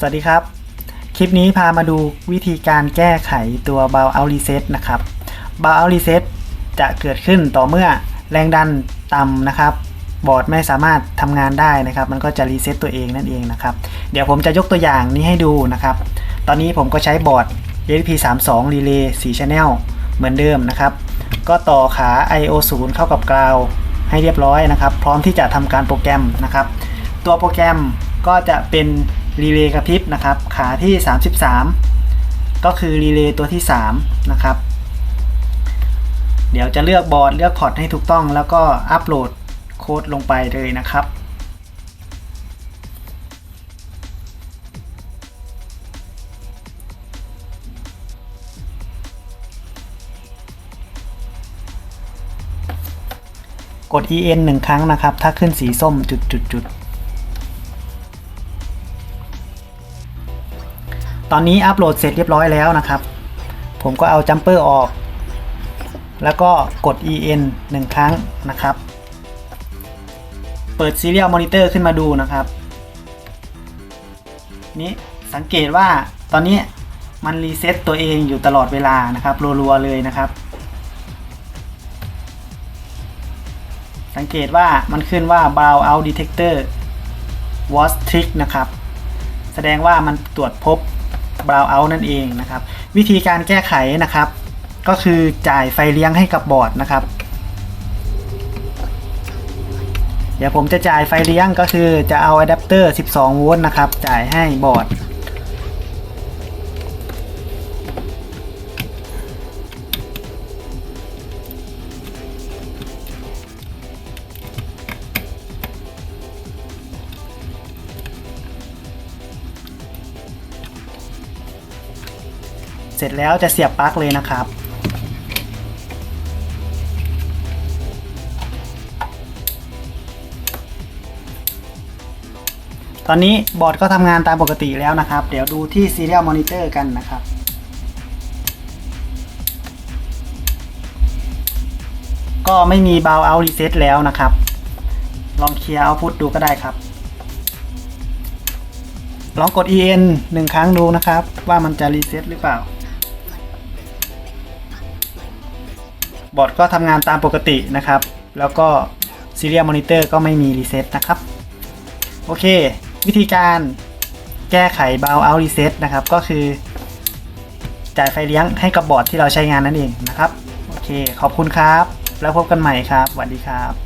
สวัสดีครับ คลิปนี้พามาดูวิธีการแก้ไขตัว b o w out reset นะครับ b o w out reset จะเกิดขึ้นต่อเมื่อแรงดันต่ำนะครับ บอร์ดไม่สามารถทำงานได้นะครับ มันก็จะรีเซ็ตตัวเองนั่นเองนะครับ เดี๋ยวผมจะยกตัวอย่างนี้ให้ดูนะครับ ตอนนี้ผมก็ใช้บอร์ด ESP32 Relay 4 Channel เหมือนเดิมนะครับ ก็ต่อขา IO0 เข้ากับกราวให้เรียบร้อยนะครับ พร้อมที่จะทำการโปรแกรมนะครับ ตัวโปรแกรมก็จะเป็น รีเลย์กระพริบนะครับ ขาที่ 33 ก็คือรีเลย์ตัวที่ 3 นะครับ เดี๋ยวจะเลือกบอร์ดเลือกพอร์ตให้ถูกต้อง แล้วก็อัปโหลดโค้ดลงไปเลยนะครับกด en หนึ่งครั้งนะครับ ถ้าขึ้นสีส้มจุดจุดจุด ตอนนี้อัปโหลดเสร็จเรียบร้อยแล้วนะครับ ผมก็เอาจัมเปอร์ออก แล้วก็กด en หนึ่งครั้งนะครับ เปิด Serial Monitor ขึ้นมาดูนะครับ นี้สังเกตว่าตอนนี้มันรีเซ็ตตัวเองอยู่ตลอดเวลานะครับรัวๆเลยนะครับ สังเกตว่ามันขึ้นว่า brow out detector was trick นะครับ แสดงว่ามันตรวจพบ brow out นั่นเองนะครับ วิธีการแก้ไขนะครับ ก็คือจ่ายไฟเลี้ยงให้กับบอร์ดนะครับ เดี๋ยวผมจะจ่ายไฟเลี้ยงก็คือจะเอาอะแดปเตอร์ 12 โวลต์นะครับ จ่ายให้บอร์ด เสร็จแล้วจะเสียบปลั๊กเลยนะครับ ตอนนี้บอร์ดก็ทำงานตามปกติแล้วนะครับ เดี๋ยวดูที่ Serial Monitor กันนะครับก็ไม่มี b o w out reset แล้วนะครับ ลองเคลียร์ output ดูก็ได้ครับ ลองกด en หนึ่งครั้งดูนะครับ ว่ามันจะรีเซ็ตหรือเปล่า บอร์ดก็ทำงานตามปกตินะครับ แล้วก็ Serial Monitor ก็ไม่มีรีเซ็ตนะครับ โอเค วิธีการแก้ไขบาวเอารีเซ็ตนะครับ ก็คือ จ่ายไฟเลี้ยงให้กับบอร์ดที่เราใช้งานนั่นเองนะครับ โอเค ขอบคุณครับ แล้วพบกันใหม่ครับสวัสดีครับ